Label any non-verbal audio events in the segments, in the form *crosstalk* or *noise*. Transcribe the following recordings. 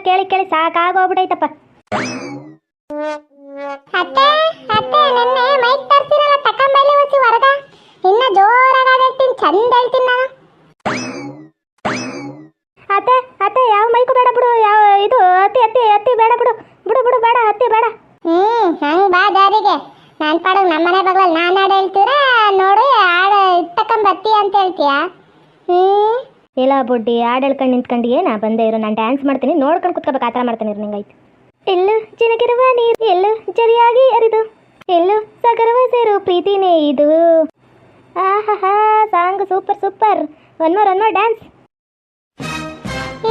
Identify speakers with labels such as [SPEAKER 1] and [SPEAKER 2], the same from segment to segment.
[SPEAKER 1] ಕೇಳಿ ಕೇಳಿ ಸಾಕಾಗೋಗ್ಬಿಟ್ಟೈತಪ್ಪ
[SPEAKER 2] ಅತ್ತೆ ಅತ್ತೆ ನೆನ್ನೆ ಮೈಕ್ ತರ್ಸಿರಲ್ಲ ಮೇಲೆ ಹೊಸಿ ಹೊರಗ ಇನ್ನ ಜೋರಾಗಿ ಆಡಾಡ್ತೀನಿ ಚಂದ ಹೇಳ್ತೀನಿ ನಾನು.
[SPEAKER 1] ಅತ್ತೆ ಅತ್ತೆ ಯಾವ ಮೈಕು ಬೇಡ ಬಿಡು ಯಾವ ಇದು ಅತ್ತಿ ಅತ್ತಿ ಅತ್ತಿ ಬೇಡ ಬಿಡು. ಬಿಡು ಬಿಡು ಬೇಡ ಅತ್ತಿ ಬೇಡ.
[SPEAKER 2] ಹ್ಮ್ ಹಂಗ್ ಬಾ ದಾರಿಗೆ ನಾನ್ ಪಾಡಗ್ ನಮ್ಮನೆ ಬಗ್ಲಲ್ಲಿ ನಾನ್ ಹಾಡು ಹೇಳ್ತೀರ ನೋಡು ಹಾಡು ತಕೊಂಬತ್ತಿ ಅಂತ ಹೇಳ್ತೀಯ? ಹ್ಮ್.
[SPEAKER 1] ಇಲ್ಲ ಬುಡ್ಡಿ ಹಾಡು ಹೇಳ್ಕೊಂಡು ನಿಂತ್ಕೊಂಡು ಏನಾ ಬಂದೇ ಇರು, ನಾನು ಡ್ಯಾನ್ಸ್ ಮಾಡ್ತೀನಿ, ನೋಡ್ಕೊಂಡು ಕುತ್ಕೋಬೇಕು ಆ ಥರ ಮಾಡ್ತೀನಿ ನಿಂಗಾಯ್ತು ಎಲ್ಲು ಚಿನಕಿರುವ ನೀರು ಎಲ್ಲು ಜರಿಯಾಗಿ ಅರಿದು ಎಲ್ಲು ಸಗರವ ಸೇರು ಪ್ರೀತಿನೇ ಇದು. ಆಹಾ song super super. One more one more dance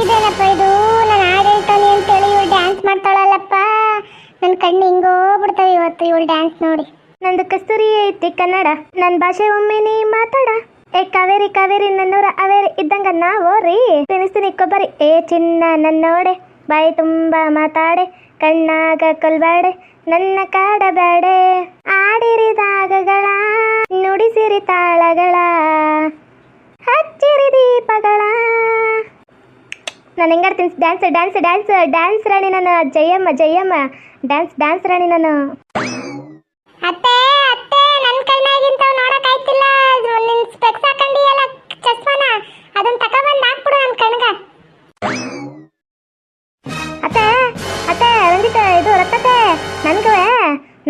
[SPEAKER 2] ಇದೇನಪ್ಪ ಇದು? ನಾನು ಹಾಡು ಹೇಳ್ತಾನೆ ಅಂತೇಳಿ ಇವಳು ಡ್ಯಾನ್ಸ್ ಮಾಡ್ತಾಳಲ್ಲಪ್ಪ. ನನ್ನ ಕಣ್ಣು ಹಿಂಗೋ ಬಿಡ್ತಾವೆ ಇವತ್ತು ಇವಳು ಡ್ಯಾನ್ಸ್ ನೋಡಿ.
[SPEAKER 1] ನಂದು ಕಸ್ತೂರಿ ಐತಿ ಕನ್ನಡ. ನನ್ನ ಭಾಷೆ ಒಮ್ಮೆ ನೀ ಮಾತಾಡ. ಏ ಕಾವೇರಿ ಕಾವೇರಿ, ನನ್ನೂರ ಅವೇರಿ ಇದ್ದಂಗ ನಾವು ರೀ? ತಿನ್ನಿಸ್ತೀನಿ ಕೊಬ್ಬರಿ. ಏ ಚಿನ್ನ ನನ್ನೋಡೆ, ಬಾಯಿ ತುಂಬ ಮಾತಾಡೆ, ಕಣ್ಣಾಗ ಕೊಲ್ಬೇಡೆ, ನನ್ನ ಕಾಡಬೇಡೆ ಆಡಿರಿ ದಾಗಗಳ, ನುಡಿಸಿರಿ ತಾಳಗಳ, ಹಚ್ಚಿರಿ ದೀಪಗಳ. ನಾನು ಹೆಂಗಾಡ್ತೀನಿ ಡ್ಯಾನ್ಸ್ ಡ್ಯಾನ್ಸ್ ಡ್ಯಾನ್ಸ್ ಡ್ಯಾನ್ಸ್ ರಾಣಿ ನಾನು, ಜಯಮ್ಮ ಜಯಮ್ಮ. ಡ್ಯಾನ್ಸ್ ಡ್ಯಾನ್ಸ್ ರಾಣಿ ನಾನು.
[SPEAKER 2] ಅತ್ತೆ! ನನ್ನ ಕಣ್ಣಾಗಿಂತ ನೋಡಕ್ ಆಯ್ತಿಲ್ಲ. ನಿನ್ ಸ್ಪೆಕ್ಸ್ ಹಾಕೊಂಡಿಯಲ್ಲ ಚಸ್ಮಾನ. ಅದನ್ನ ತಗೊಬಂದ್ ಹಾಕ್ಬಿಡು ನನ್ನ ಕಣ್ಗ.
[SPEAKER 1] ಅತ್ತೆ ಅತ್ತೆ, ರಂಜಿತ, ಇದು ರತ್ತತೆ ನನ್ಗೆ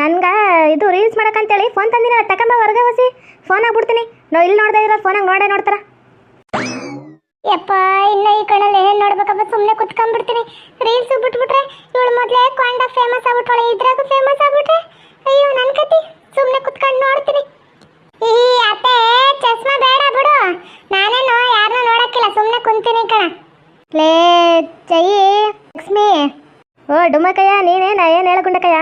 [SPEAKER 1] ನನ್ಗ ಇದು ರೀಲ್ಸ್ ಮಾಡಕ್ಕಂತೇಳಿ ಫೋನ್ ತಂದಿನ ತಕೊಂಬ ಹೊರಗೆ ಹೊಸಿ. ಫೋನ್ ಆಗ್ಬಿಡ್ತೀನಿ ನಾವು ಇಲ್ಲಿ ನೋಡ್ದೆ ಇರೋ ಫೋನಾಗ ನೋಡೇ ನೋಡ್ತಾರ.
[SPEAKER 2] ಯಪ್ಪ, ಇನ್ನ ಈ ಕಣ್ಣಲ್ಲಿ ಏನ್ ನೋಡ್ಬೇಕಪ್ಪ, ಸುಮ್ನೆ ಕುತ್ಕೊಂಡ್ಬಿಡ್ತೀನಿ. ರೀಲ್ಸ್ ಬಿಟ್ಬಿಟ್ರೆ ಇವಳು ಮೊದಲೇ ಕೊಂಡ ಫೇಮಸ್ ಆಗ್ಬಿಟ್ವಳೆ, ಇದ್ರಾಗೂ ಫೇಮಸ್ ಆಗ್ಬಿಟ್ರೆ. ಅಯ್ಯೋ ನನ್ನ ಕತಿ ಸುಮ್ನೆ ಕುತ್ಕೊಂಡು ನೋಡ್ತೀನಿ ಈ ಅತ್ತೆ ಚಸ್ಮಾ ಬೇಡ ಬಿಡು ನಾನೇನು ಯಾರನ್ನೂ ನೋಡಕ್ಕಿಲ್ಲ ಸುಮ್ನೆ ಕುಂತೀನಿ ಕಣ
[SPEAKER 1] ಲೇ ಜೈ ಲಕ್ಷ್ಮಿ ಓ ಡುಮ್ಮಕಯ್ಯ ನೀನೇನ ಏನು ಹೇಳಗುಂಡಕಯ್ಯ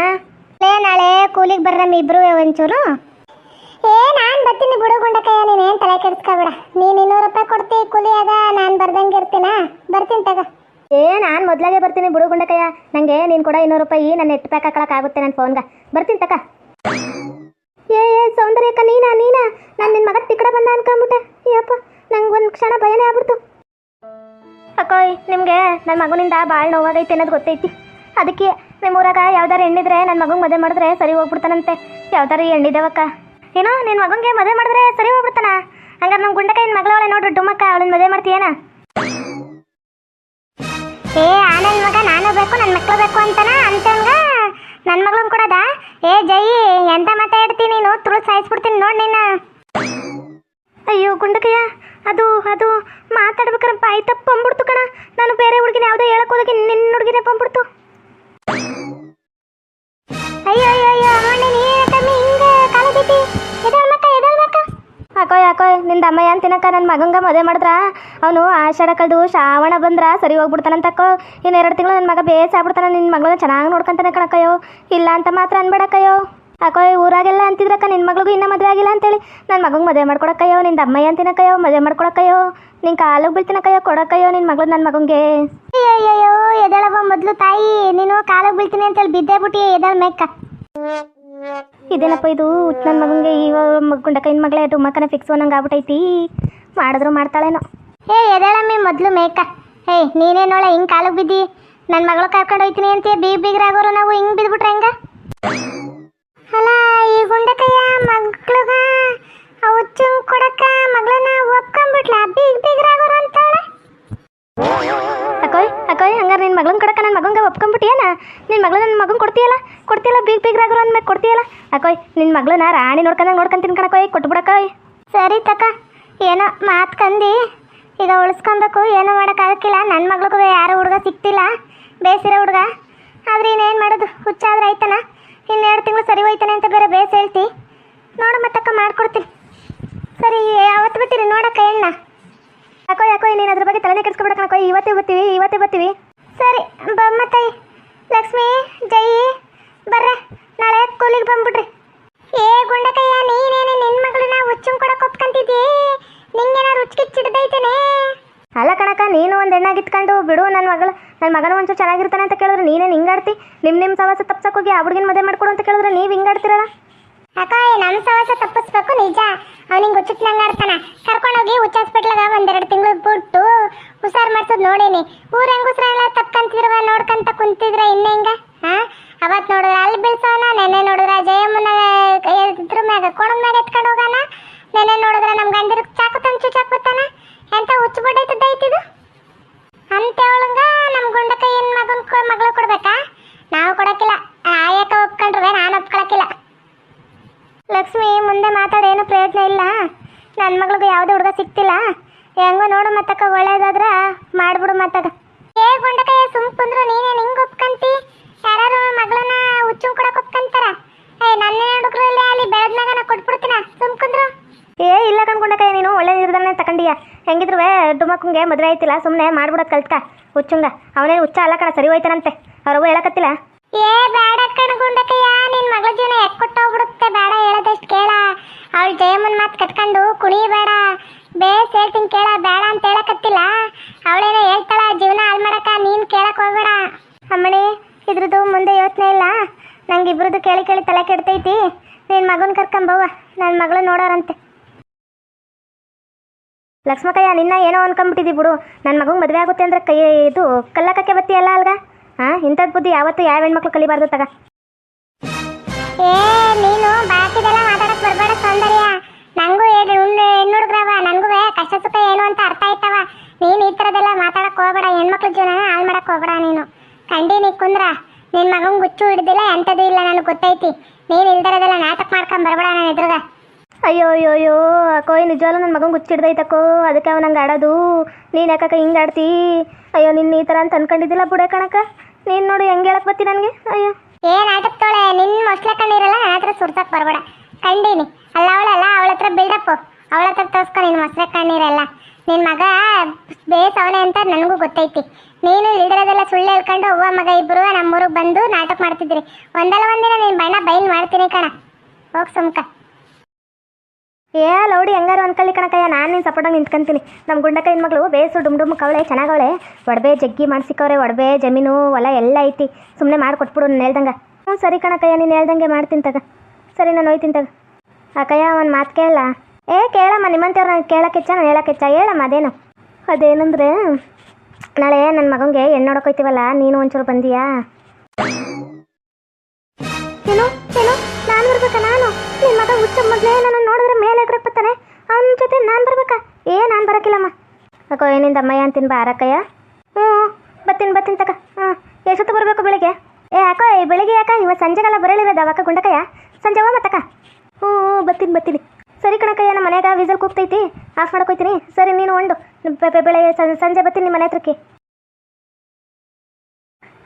[SPEAKER 2] ಲೇ ನಾಳೆ ಕೂಲಿಗೆ ಬರ್ರಮ್ಮ ಇಬ್ರು ಒಂಚೂರು? ಏ ನಾನು ಬರ್ತೀನಿ ಬಿಡು ಗುಂಡಕಯ್ಯ ನೀನೇನ್ ತಲೆ ಕೆಡಿಸ್ಕೊಬೇಡ. ನೀನು ಇನ್ನೂರು ರೂಪಾಯಿ ಕೊಡ್ತಿ ಅದ ನಾನು ಬರ್ದಂಗೆ ಇರ್ತೀನ? ಬರ್ತೀನಿ ತಗ.
[SPEAKER 1] ಏ ನಾನು ಮೊದಲಾಗೆ ಬರ್ತೀನಿ ಬಿಡು ಗುಂಡಕಯ್ಯ. ನನಗೆ ನೀನು ಕೂಡ ಇನ್ನೂರು ರೂಪಾಯಿ ನನ್ನ ನೆಟ್ ಪ್ಯಾಕ್ ಹಾಕೊಳಕ್ಕಾಗುತ್ತೆ ನನ್ನ ಫೋನ್ಗೆ. ಬರ್ತೀನಿ ತಕ ಏ ಏ ಸೌಂದರ್ಯಕ್ಕ ನೀನಾ ನೀನಾ? ನಾನು ನಿನ್ನ ಮಗ ತಿಕ್ಕಡ ಬಂದ ಅನ್ಕೊಂಬಿಟ್ಟೆ. ಯಪ್ಪ ನಂಗೆ ಒಂದು ಕ್ಷಣ ಭಯನೇ ಆಗ್ಬಿಡ್ತು. ಅಕ್ಕೋಯ್ ನಿಮಗೆ ನನ್ನ ಮಗನಿಂದ ಭಾಳ ನೋವಾಗೈತೆ ಅನ್ನೋದು ಗೊತ್ತೈತಿ. ಅದಕ್ಕೆ ನಿಮ್ಮ ಊರಾಗ ಯಾವ್ದಾರು ಹೆಣ್ಣಿದ್ರೆ ನನ್ನ ಮಗಂಗೆ ಮದುವೆ ಮಾಡಿದ್ರೆ ಸರಿ ಹೋಗ್ಬಿಡ್ತಾನಂತೆ. ಯಾವ್ದಾರು ಹೆಣ್ಣಿದೇವಕ್ಕ. ಏನೋ ನಿನ್ನ ಮಗನಿಗೆ ಮದುವೆ ಮಾಡಿದ್ರೆ ಸರಿ ಹೋಗ್ಬಿಡ್ತಾನ? ಹಂಗಾರೆ ನಮ್ಮ ಗುಂಡಕೈನ ಮಗಳವಳೆ ನೋಡ್ರಿ ಡುಮ್ಮಕ್ಕ ಅವಳನ್ನ ಮದುವೆ ಮಾಡ್ತೀಯೇನ?
[SPEAKER 2] ಏ ಆನಲ್ ಮಗ ನಾನು ಬೇಕು ನನ್ನ ಮಕ್ಕಳು ಬೇಕು ಅಂತಾನ? ಅಂತಂಗ ನನ್ನ ಮಗಳನ್ನ ಕೊಡದ? ಏ, ಜೈ, ಎಂತ ಮಾತಾಡ್ತೀನಿ ನೀನು? ತುಳು ಸಾಯಿಸ್ಬಿಡ್ತೀನಿ ನೋಡಿ ನಿನ್ನ.
[SPEAKER 1] ಅಯ್ಯೋ, ಗುಂಡಕಯ್ಯ, ಅದು ಅದು ಮಾತಾಡ್ಬೇಕಾರ ಬಾಯಿ ತಪ್ಪು ಕಣ. ನಾನು ಬೇರೆ ಹುಡುಗಿನ ಯಾವುದೋ ಹೇಳಕ್ ಹೋದಾಗ ನಿನ್ನ ಹುಡುಗಿನೇ ಬಂದ್ಬಿಡ್ತು. ಯಾಕೋ ಅಮ್ಮ ಏನು ಅಂತಿನಕ ನನ್ನ ಮಗಂಗ ಮದುವೆ ಮಾಡಿದ್ರ? ಅವನು ಆಷಾಢ ಕಳೆದು ಶ್ರಾವಣ ಬಂದ್ರ, ಸರಿ ಹೋಗ್ಬಿಡ್ತಾನಂತಕ್ಕೋ ಇನ್ನು ಎರಡು ತಿಂಗಳು ನನ್ನ ಮಗ ಬೇಸ್ ಆಗ್ಬಿಡ್ತಾನ ನಿನ್ನ ಮಗಳನ್ನ ಚೆನ್ನಾಗಿ ನೋಡ್ಕೊಂತಾನೆ ಕಣಕ್ಕಯ್ಯೋ ಇಲ್ಲ ಅಂತ ಮಾತ್ರ ಅನ್ಬೇಡಕ್ಕಯ್ಯೋ ಈ ಊರಾಗೆಲ್ಲ ಅಂತಿದ್ರಕ್ಕ ನಿನ್ನ ಮಗಳಿಗೂ ಇನ್ನೂ ಮದುವೆ ಆಗಿಲ್ಲ ಅಂತೇಳಿ. ನನ್ನ ಮಗಂಗೆ ಮದುವೆ ಮಾಡ್ಕೊಡಕ್ಕಯ್ಯೋ ನಿಂದ ಅಮ್ಮಯ್ಯ ಅಂತಿನಕ್ಕಯ್ಯೋ ಮದುವೆ ಮಾಡ್ಕೊಡಕ್ಕಯ್ಯೋ ನಿನ್ನ ಕಾಲಿಗೆ ಬೀಳ್ತಿನಕ್ಕಯ್ಯೋ ಕೊಡಕ್ಕಯ್ಯೋ ನಿನ್ನ ಮಗಳು ನನ್ನ ಮಗಂಗೆ.
[SPEAKER 2] ಅಯ್ಯಯ್ಯೋ ಅಯ್ಯೋ ಅಯ್ಯೋ ಎದಳವ ಮೊದ್ಲು ತಾಯಿ? ನೀನು ಕಾಲಿಗೆ ಬೀಳ್ತೀನಿ ಅಂತೇಳಿ ಬಿದ್ದೇ ಬಿಟ್ಟಿ, ಎದಳ ಮೆಕ್ಕ?
[SPEAKER 1] ಇದೇನಪ್ಪ ಇದು? ನನ್ನ ಮಗಂಗೆ ಈ ಗುಂಡಕೈನ ಮಗಳೇ ಮಕ್ಕನ ಫಿಕ್ಸ್ ಅನ್ನಂಗೆ ಆಗ್ಬಿಟ್ಟೈತಿ ಮಾಡಿದ್ರು ಮಾಡ್ತಾಳೇನೋ.
[SPEAKER 2] ಹೇ ಎದಳಮ್ಮಿ ಮೊದ್ಲು ಮೇಕ. ಹೇ ನೀನೇ ನೋಡ ಹಿಂಗ್ ಕಾಲಿಗೆ ಬಿದ್ದಿ. ನನ್ನ ಮಗಳು ಕರ್ಕೊಂಡು ಹೋಯ್ತೀನಿ ಅಂತ ಬೀಗ್ ಬೀಗ್ರಾಗೋರು ನಾವು ಹಿಂಗ್ ಬಿದ್ಬಿಟ್ರೆ ಹೆಂಗ? ಅಲ್ಲ ಈ ಗುಂಡಕಯ್ಯ ಮಗ್ಳಗ ಹುಚ್ಚಂಗ್ ಕೊಡಕ ಮಗಳನ್ನ ಒಪ್ಕೊಂಡ್ಬಿಟ್ಲ ಬೀಗ್ ಬೀಗ್ರಾಗೋರು ಅಂತಾಳ.
[SPEAKER 1] ಅಕೋಯ್ ಅಕೋಯ್ ಹಂಗಾರೆ ನಿನ್ನ ಮಗಳನ್ನ ಕೊಡಕ ನನ್ನ ಮಗಂಗೆ ಒಪ್ಕೊಂಬಿಟ್ಟಿಯೇನ? ನಿನ್ನ ಮಗಳು ನನ್ನ ಮಗನ್ ಕೊಡ್ತೀಯಲ್ಲ? ಕೊಡ್ತೀಯಲ್ಲ? ಬೀಗ್ ಬೀಗ್ ರಾಗ್ರು ಅಂದ್ಮೇಲೆ ಕೊಡ್ತೀಯಲ್ಲ? ಅಕೋಯ್ ನಿನ್ನ ಮಗಳನ್ನ ರಾಣಿ ನೋಡ್ಕೊಂಡಂಗೆ ನೋಡ್ಕೊಂತೀನಿ ಕಣಕೋಯ್ ಕೊಟ್ಬಿಡಕೋಯ್
[SPEAKER 2] ಸರಿ ತಕ್ಕ, ಏನೋ ಮಾತು ಕಂದಿ. ಈಗ ಉಳಿಸ್ಕೊಬೇಕು, ಏನೂ ಮಾಡೋಕ್ಕಾಗಕ್ಕಿಲ್ಲ. ನನ್ನ ಮಗಳಿಗೂ ಯಾರು ಹುಡುಗ ಸಿಕ್ತಿಲ್ಲ ಬೇಸಿರೋ ಹುಡುಗ. ಆದ್ರೆ ಇನ್ನೇನು ಮಾಡೋದು? ಹುಚ್ಚಾದ್ರೆ ಆಯ್ತಾನ? ಇನ್ನೆರಡು ತಿಂಗಳು ಸರಿ ಹೋಯ್ತಾನೆ ಅಂತ ಬೇರೆ ಬೇಸ ಹೇಳ್ತಿ. ನೋಡು ಮತ್ತಕ್ಕ ಮಾಡ್ಕೊಡ್ತೀನಿ. ಸರಿ, ಯಾವತ್ತು ಬರ್ತೀರಿ? ನೋಡಕ್ಕ ಹೆಣ್ಣ
[SPEAKER 1] ಯಾಕೋ ಯಾಕೋ ನೀನು ಅದ್ರ ಬಗ್ಗೆ ತಲೆನೇ ಕೆಡ್ಸ್ಕೊಬೇಡ ಕಣಕೋಯ್ ಇವತ್ತೇ ಬರ್ತೀವಿ ಇವತ್ತೇ ಬರ್ತೀವಿ.
[SPEAKER 2] ಸರಿ ಬಮ್ಮ ತಾಯಿ ಲಕ್ಷ್ಮಿ, ಜೈ. ಬರ್ರೆ, ನಾಳೆ ಕೂಲಿಗೆ ಬಂದ್ಬಿಡ್ರಿ. ಏ ಗುಂಡಕಯ್ಯ, ನೀನೇನೆ ನಿನ್ನ ಮಗಳನ್ನ ಹುಚ್ಚುಂ ಕೊಡಕ್ಕೆ ಒಪ್ಕೊಂತಿದ್ದಿ ನಿಂಗೇನಾರು ರುಚಿಕಿಚ್ಚಿಡ್ದೈತೇನೆ
[SPEAKER 1] ಅಲ್ಲ ಕಣಕ ನೀನು ಒಂದು ಹೆಣ್ಣಾಗಿತ್ಕೊಂಡು ಬಿಡು ನನ್ನ ಮಗಳು ನನ್ನ ಮಗನ ಒಂಚೂರು ಚೆನ್ನಾಗಿರ್ತಾನೆ ಅಂತ ಕೇಳಿದ್ರೆ ನೀನೇನು ಹಿಂಗಾಡ್ತಿ? ನಿಮ್ಮ ನಿಮ್ಮ ಸವಾಸ ತಪ್ಸಕ್ಕೆ ಹೋಗಿ ಆ ಹುಡುಗಿನ ಮದುವೆ ಮಾಡ್ಕೊಡು ಅಂತ ಕೇಳಿದ್ರೆ ನೀವು ಹಿಂಗಾಡ್ತಿರಲ್ಲ?
[SPEAKER 2] ಅಕ್ಕ ನಮ್ಮ ಸವಾಸ ತಪ್ಪಿಸ್ಬೇಕು, ನಿಜ. ಅವನಿಗೆ ಹುಚ್ಚುಟ್ ನಂಗೆ ಆಡ್ತಾನ. ಕರ್ಕೊಂಡೋಗಿ ಹುಚ್ಚ ಹಾಸ್ಪಿಟ್ಲಾಗ ಒಂದೆರಡು ತಿಂಗಳು ಬಿಟ್ಟು ಹುಷಾರ್ ಮಾಡ್ಸೋದು ನೋಡೀನಿ. ಊರ ಹೆಂಗುಸ್ರ ಎಲ್ಲ ತಕ್ಕಂತಿದ್ರವ ನೋಡ್ಕಂತ ಕುಂತಿದ್ರ ಇನ್ನ ಹೆಂಗ? ಹಾ? ಅವತ್ತು ನೋಡಿದ್ರೆ ಅಲ್ಲಿ ಬೀಳ್ಸೋನ, ನೆನ್ನೆ ನೋಡಿದ್ರೆ ಜಯಮ್ಮನ ಇದ್ರ ಮ್ಯಾಗ, ಕೋಣದ ಮ್ಯಾಗ ಎತ್ಕೊಂಡು ಹೋಗಾನ ನೆನ್ನೆ ನೋಡಿದ್ರ ನಮ್ ಗಂಡಿರ ಚಾಕು ತಂದು ಚುಚಾಕ್ ಬರ್ತಾನ ಎಂತ ಹುಚ್ಚು ಬಿಡೈತದ ಐತಿದು ಅಂತೇವಳಂಗ ನಮ್ ಗುಂಡಕ್ಕ ಏನ್ ಮಗನ್ ಕೊ- ಮಗಳು ಕೊಡ್ಬೇಕಾ ನಾವು ಕೊಡಕ್ಕಿಲ್ಲ ಆಯಕ ಒಪ್ಕೊಂಡ್ರೆ ನಾನು ಒಪ್ಕೊಳಕಿಲ್ಲ ಲಕ್ಷ್ಮಿ ಮುಂದೆ ಮಾತಾಡೇನು ಪ್ರಯೋಜನ ಇಲ್ಲ. ನನ್ನ ಮಗಳಿಗೂ ಯಾವುದೇ ಹುಡುಗ ಸಿಕ್ತಿಲ್ಲ ಹೆಂಗೋ ನೋಡು ಮತ್ತಕ್ಕ, ಒಳ್ಳೇದಾದ್ರ ಮಾಡ್ಬಿಡು ಮತ್ತಕ್ಕ. ಏ ಗುಂಡಕಯ್ಯ ಸುಮ್ ಕುಂದ್ರು ನೀನೇ, ನಿಂಗ್ ಒಪ್ಕಂತಿ? ಯಾರು ಮಗಳನ್ನ ಹುಚ್ಚು ಕೂಡ ಒಪ್ಕಂತಾರ? ಏ, ನನ್ನ ಹುಡುಗರಲ್ಲಿ ಅಲ್ಲಿ ಬೆಳೆದ್ನಾಗ ನಾ ಕೊಟ್ಬಿಡ್ತೀನ? ಸುಮ್ ಕುಂದ್ರು?
[SPEAKER 1] ಏ, ಇಲ್ಲ ಕಣ್ಕೊಂಡಕ ನೀನು ಒಳ್ಳೆ ನಿರ್ಧಾರನೇ ತಗೊಂಡಿಯ. ಹೆಂಗಿದ್ರು ಡುಮಕ್ಕಂಗೆ ಮದುವೆ ಆಯ್ತಿಲ್ಲ ಸುಮ್ಮನೆ ಮಾಡ್ಬಿಡೋದು ಕಲ್ತ್ಕ, ಹುಚ್ಚುಂಗ. ಅವನೇನು ಹುಚ್ಚ ಅಲ್ಲ ಕಣ, ಸರಿ ಹೋಯ್ತಾನಂತೆ. ಅವ್ರವ್ವ ಹೇಳಕತ್ತಿಲ್ಲ?
[SPEAKER 2] ಏ, ಬೇಡ ಕಣ್ ಗುಂಡಕಯ್ಯ, ನಿನ್ ಮಗಳ ಜೀವನ ಯಾಕೆ ಕೊಟ್ಟೋಗ್ಬಿಡುತ್ತೆ? ಬೇಡ ಹೇಳೋದಷ್ಟು ಕೇಳ. ಅವಳು ಜಯಮ್ಮನ ಮಾತು ಕಟ್ಕೊಂಡು ಕುಣಿ ಬೇಡ ಬೇಸ್ ಹೇಳ್ತೀನಿ ಕೇಳ, ಬೇಡ ಅಂತ ಹೇಳಕತ್ತಿಲ್ಲ. ಅವಳೇನೋ ಹೇಳ್ತಾಳ, ಜೀವನ ಹಾಳು ಮಾಡಕ, ನೀನ್ ಕೇಳಕ್ ಹೋಗ್ಬೇಡ.
[SPEAKER 1] ಅಮ್ಮಣಿ, ಇದ್ರದ್ದು ಮುಂದೆ ಯೋಚನೆ ಇಲ್ಲ. ನಂಗೆ ಇಬ್ರದ್ದು ಕೇಳಿ ಕೇಳಿ ತಲೆ ಕೆಡ್ತೈತಿ. ನಿನ್ನ ಮಗನ ಕರ್ಕೊಂಬವ್ವ ನನ್ನ ಮಗಳು ನೋಡೋರಂತೆ. ಲಕ್ಷ್ಮಕಯ್ಯ, ನಿನ್ನ ಏನೋ ಅನ್ಕೊಂಬಿಟ್ಟಿದ್ದಿ ಬಿಡು. ನನ್ನ ಮಗಂಗೆ ಮದುವೆ ಆಗುತ್ತೆ ಅಂದ್ರೆ ಕೈ ಇದು ಕಲ್ಲಕಕ್ಕೆ ಅಲ್ಲ ಅಲ್ಗ? ಹಾಂ ಇಂಥದ್ದು ಬುದ್ಧಿ ಯಾವತ್ತೂ ಯಾವ ಹೆಣ್ಮಕ್ಳು ಕಲಿಬಾರ್ದು ತಗ.
[SPEAKER 2] ಏ ನೀನು ಬಾಕಿದೆಲ್ಲ ಮಾತಾಡಕ್ ಬರಬೇಡ ಸೌಂದರ್ಯ. ನಂಗೂ ಹೆಣ್ಣುಡುಗ್ರವ ನಂಗೂ ಕಷ್ಟ ಸುಖ ಏನು ಅಂತ ಅರ್ಥ ಆಯ್ತವ. ನೀನು ಈ ಥರದೆಲ್ಲ ಮಾತಾಡಕ್ ಹೋಗ್ಬೇಡ ಹೆಣ್ಮಕ್ಳ ಜೀವನ ಹಾಳು ಮಾಡಕ್ ಹೋಗ್ಬೇಡ ನೀನು. ಕಂಡೀನಿ ಕುಂದ್ರ ನಿನ್ ಮಗನ ಗುಚ್ಚು ಹಿಡ್ದಿಲ್ಲ ಎಂಥದ್ದು ಇಲ್ಲ ನನಗೆ ಗೊತ್ತೈತಿ. ನೀನ್ ಇಲ್ದಿರೋದೆಲ್ಲ ನಾಟಕ ಮಾಡ್ಕೊಂಡ್ ಬರಬೇಡ ನಾನು ಎದುರುಗ.
[SPEAKER 1] ಅಯ್ಯೋ ಅಯ್ಯೋ ಅಯ್ಯೋ ಅಕ್ಕೋ ನಿಜವಾಗ್ಲೂ ನನ್ನ ಮಗಂಗೆ ಹುಚ್ಚಿಡ್ದೈತಕ್ಕೋ ಅದಕ್ಕೆ ಅವ ನಂಗೆ ಆಡೋದು. ನೀನು ಯಾಕಕ್ಕ ಹಿಂಗೆ ಆಡ್ತಿ? ಅಯ್ಯೋ ನಿನ್ನ ಈ ತರ ಅಂತ ಅನ್ಕೊಂಡಿದ್ದಿಲ್ಲ ಬುಡ ಕಣಕ್ಕ? ನೀನು ನೋಡು, ಹೆಂಗ್ ಹೇಳಕ್ ಬತ್ತಿ ನನಗೆ? ಅಯ್ಯೋ.
[SPEAKER 2] ಏ, ನಾಟಕ ತೋಳೆ, ನಿನ್ ಮೊಸ್ಲ ಕಣ್ಣೀರಲ್ಲ ನನ್ನ ಹತ್ರ ಸುರ್ಸಕ್ ಬರ್ಬೇಡ. ಕಂಡೀನಿ. ಅಲ್ಲ, ಅವಳಲ್ಲ, ಅವಳ ಹತ್ರ ಬಿಲ್ಡಪ್ ಅವಳ ಹತ್ರ ತೋರ್ಸ್ಕೊ, ನಿನ್ ಮೊಸ್ಲ ಕಣ್ಣೀರಲ್ಲ ನಿನ್ ಮಗ ಬೇಸ್ ಅವನೇ ಅಂತ ನನಗೂ ಗೊತ್ತೈತಿ. ನೀನು ಇಲ್ದಿರೋದೆಲ್ಲ ಸುಳ್ಳು ಹೇಳ್ಕೊಂಡು ಹೂವ ಮಗ ಇಬ್ರು, ನಮ್ಮೂರಿಗೆ ಬಂದು ನಾಟಕ ಮಾಡ್ತಿದ್ರಿ. ಒಂದಲ್ಲ ಒಂದಿನ ನೀನ್ ಬಣ್ಣ ಬೈಲ್ ಮಾಡ್ತೀನಿ ಕಣ. ಹೋಗ್ ಸುಮ್ಕ.
[SPEAKER 1] ಏ, ಲೌಡಿ, ಹೆಂಗಾರು ಅನ್ಕೊಳ್ಳಿ ಕಣಕಯ್ಯ, ನಾನು ನಿನ್ನ ಸಪೋರ್ಟಾಗಿ ನಿಂತ್ಕೊಂತೀನಿ. ನಮ್ಮ ಗುಂಡಕೈನ ಮಗಳು ಬೇಸು, ಡುಮ್ ಡುಮ್ ಕವಳೆ, ಚೆನ್ನಾಗವಳೆ. ಒಡವೆ, ಜಗ್ಗಿ ಮಾಡ್ಸಿಕವ್ರೆ ಒಡವೆ, ಜಮೀನು, ಹೊಲ ಎಲ್ಲ ಐತಿ. ಸುಮ್ಮನೆ ಮಾಡಿಕೊಟ್ಬಿಡು, ನಾನು ಹೇಳ್ದಂಗೆ. ಹ್ಞೂ, ಸರಿ ಕಣಕಯ್ಯ, ನೀನು ಹೇಳ್ದಂಗೆ ಮಾಡ್ತೀನಿ ತಗ. ಸರಿ, ನಾನು ಹೋಯ್ತೀನಿ ತಗ. ಅಕ್ಕಯ್ಯ, ಒಂದು ಮಾತು ಕೇಳಲ್ಲ ಏ, ಕೇಳಮ್ಮ ನಿಮ್ಮಂತವ್ರು ನಾನು ಕೇಳೋಕ್ಕೆಚ್ಚ ನಾನು ಹೇಳೋಕ್ಕೆಚ್ಚ ಹೇಳಮ್ಮ, ಅದೇನು? ಅದೇನಂದ್ರೆ, ನಾಳೆ ನನ್ನ ಮಗಂಗೆ ಹೆಣ್ಣು ನೋಡೋಕೋಯ್ತೀವಲ್ಲ ನೀನು ಒಂಚೂರು ಬಂದಿಯಾ? ಏನು? ಏನು? ನಾನು ಬರ್ಬೇಕಾ, ನಾನು? ನಿನ್ನ ಮಗ ಹುಚ್ಚ ಮೊದಲೇ ನಾನು ನೋಡಿದ್ರೆ ಮೇಲೆ ಎಗ್ರಕ್ಕೆ ಬರ್ತಾನೆ ಅವನ ಜೊತೆ ನಾನು ಬರ್ಬೇಕಾ? ಏ, ನಾನು ಬರೋಕ್ಕಿಲ್ಲಮ್ಮ ಅಕ್ಕೋ ಏನಿಂದ ಅಮ್ಮಯ್ಯ ಅಂತೀನಿ ಬಾರಕ್ಕಯ್ಯ ಹ್ಞೂ, ಬತ್ತೀನಿ ಬರ್ತೀನಿ ತಕ. ಹ್ಞೂ ಎಷ್ಟೊತ್ತು ಬರಬೇಕು ಬೆಳಿಗ್ಗೆ. ಏ ಅಕ್ಕ ಈ ಬೆಳಿಗ್ಗೆ ಯಾಕ? ಇವತ್ತು ಸಂಜೆಗೆಲ್ಲ ಬರಲಿಲ್ಲ ಅವಕ್ಕ ಗುಂಡಕಯ್ಯ ಸಂಜೆ ಹೋಗ ಮತ್ತಕ್ಕ ಹ್ಞೂ ಹ್ಞೂ ಬತ್ತೀನಿ. ಬರ್ತೀನಿ ಸರಿ ಕಣಕಯ್ಯ ನಮ್ಮ ಮನೆಯಾಗ ವಿಸಲ್ ಕೂಗ್ತೈತಿ. ಆಫ್ ಮಾಡ್ಕೊಯ್ತೀನಿ. ಸರಿ, ನೀನು ಉಂಡು. ಬೆ- ಬೆ- ಬೆಳಗ್ಗೆ ಸಂಜೆ ಬತ್ತೀನಿ ನಿಮ್ಮ ಮನೆ ಹತ್ರಕ್ಕೆ.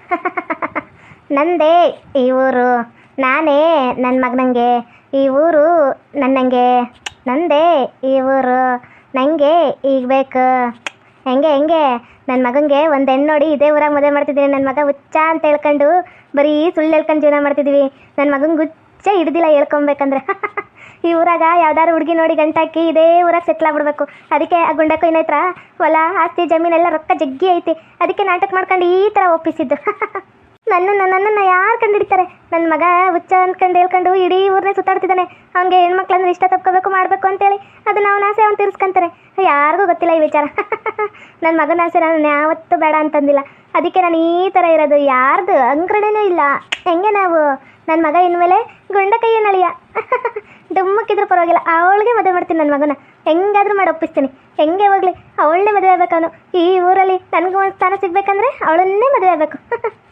[SPEAKER 1] *laughs* ನಂದೇ ಈ ಊರು. ನಾನೇ ನನ್ನ ಮಗನಂಗೆ ಈ ಊರು ನನ್ನಂಗೆ, ನಂದೆ ಈ ಊರು. ನನಗೆ ಈಗ ಬೇಕು. ಹೆಂಗೆ ಹೆಂಗೆ? ನನ್ನ ಮಗಂಗೆ ಒಂದು ಹೆಣ್ಣು ನೋಡಿ ಇದೇ ಊರಾಗ ಮದುವೆ ಮಾಡ್ತಿದ್ದೀನಿ. ನನ್ನ ಮಗ ಹುಚ್ಚ ಅಂತ ಹೇಳ್ಕೊಂಡು ಬರೀ ಸುಳ್ಳು ಹೇಳ್ಕೊಂಡು ಜೀವನ ಮಾಡ್ತಿದ್ದೀವಿ ನನ್ನ ಮಗಂಗೆ ಹುಚ್ಚ ಹಿಡ್ದಿಲ್ಲ ಹೇಳ್ಕೊಬೇಕಂದ್ರೆ. *laughs* ಈ ಊರಾಗ ಯಾವ್ದಾದ್ರು ಹುಡುಗಿ ನೋಡಿ ಗಂಟಾಕಿ ಇದೇ ಊರಾಗ ಸೆಟ್ಲ್ ಆಗ್ಬಿಡ್ಬೇಕು. ಅದಕ್ಕೆ ಆ ಗುಂಡಕ್ಕೂ ಇನ್ನೈತ್ರ ಹೊಲ, ಆಸ್ತಿ, ಜಮೀನೆಲ್ಲ ರೊಕ್ಕ ಜಗ್ಗಿ ಐತಿ. ಅದಕ್ಕೆ ನಾಟಕ ಮಾಡ್ಕೊಂಡು ಈ ಥರ ಒಪ್ಪಿಸಿದ್ದು. *laughs* ನನ್ನ ನನ್ನನ್ನು ಯಾರು ಕಂಡಿಡಿತಾರೆ? ನನ್ನ ಮಗ ಹುಚ್ಚ ಅಂದ್ಕೊಂಡು ಹೇಳ್ಕೊಂಡು ಇಡೀ ಊರನ್ನೇ ಸುತ್ತಾಡ್ತಿದ್ದಾನೆ. ಅವ್ನಿಗೆ ಹೆಣ್ಮಕ್ಳಂದ್ರೆ ಇಷ್ಟ ತಪ್ಕೋಬೇಕು, ಮಾಡಬೇಕು ಅಂತೇಳಿ ಅದನ್ನ ಅವನ ಆಸೆ ಅವ್ನು ತೀರಿಸ್ಕೊಂತಾರೆ. ಯಾರಿಗೂ ಗೊತ್ತಿಲ್ಲ ಈ ವಿಚಾರ. *laughs* ನನ್ನ ಮಗನ ಆಸೆ ನಾನು ಯಾವತ್ತೂ ಬೇಡ ಅಂತಂದಿಲ್ಲ. ಅದಕ್ಕೆ ನಾನು ಈ ಥರ ಇರೋದು. ಯಾರ್ದು ಅಂಕರಣೆನೂ ಇಲ್ಲ. ಹೆಂಗೆ ನಾವು? ನನ್ನ ಮಗ ಇನ್ಮೇಲೆ ಗುಂಡ ಕೈಯ ನಳಿಯ. *laughs* ಡುಮ್ಮಕ್ಕಿದ್ರೂ ಪರವಾಗಿಲ್ಲ. ಅವಳಿಗೆ ಮದುವೆ ಮಾಡ್ತೀನಿ ನನ್ನ ಮಗನ. ಹೆಂಗಾದ್ರೂ ಮಾಡಿ ಒಪ್ಪಿಸ್ತೀನಿ. ಹೆಂಗೆ ಹೋಗ್ಲಿ? ಅವಳನ್ನೇ ಮದುವೆ ಆಗ್ಬೇಕು ಅವನು. ಈ ಊರಲ್ಲಿ ನನಗೂ ಒಂದು ಸ್ಥಾನ ಸಿಗಬೇಕಂದ್ರೆ ಅವಳನ್ನೇ ಮದುವೆ ಆಗಬೇಕು. *laughs*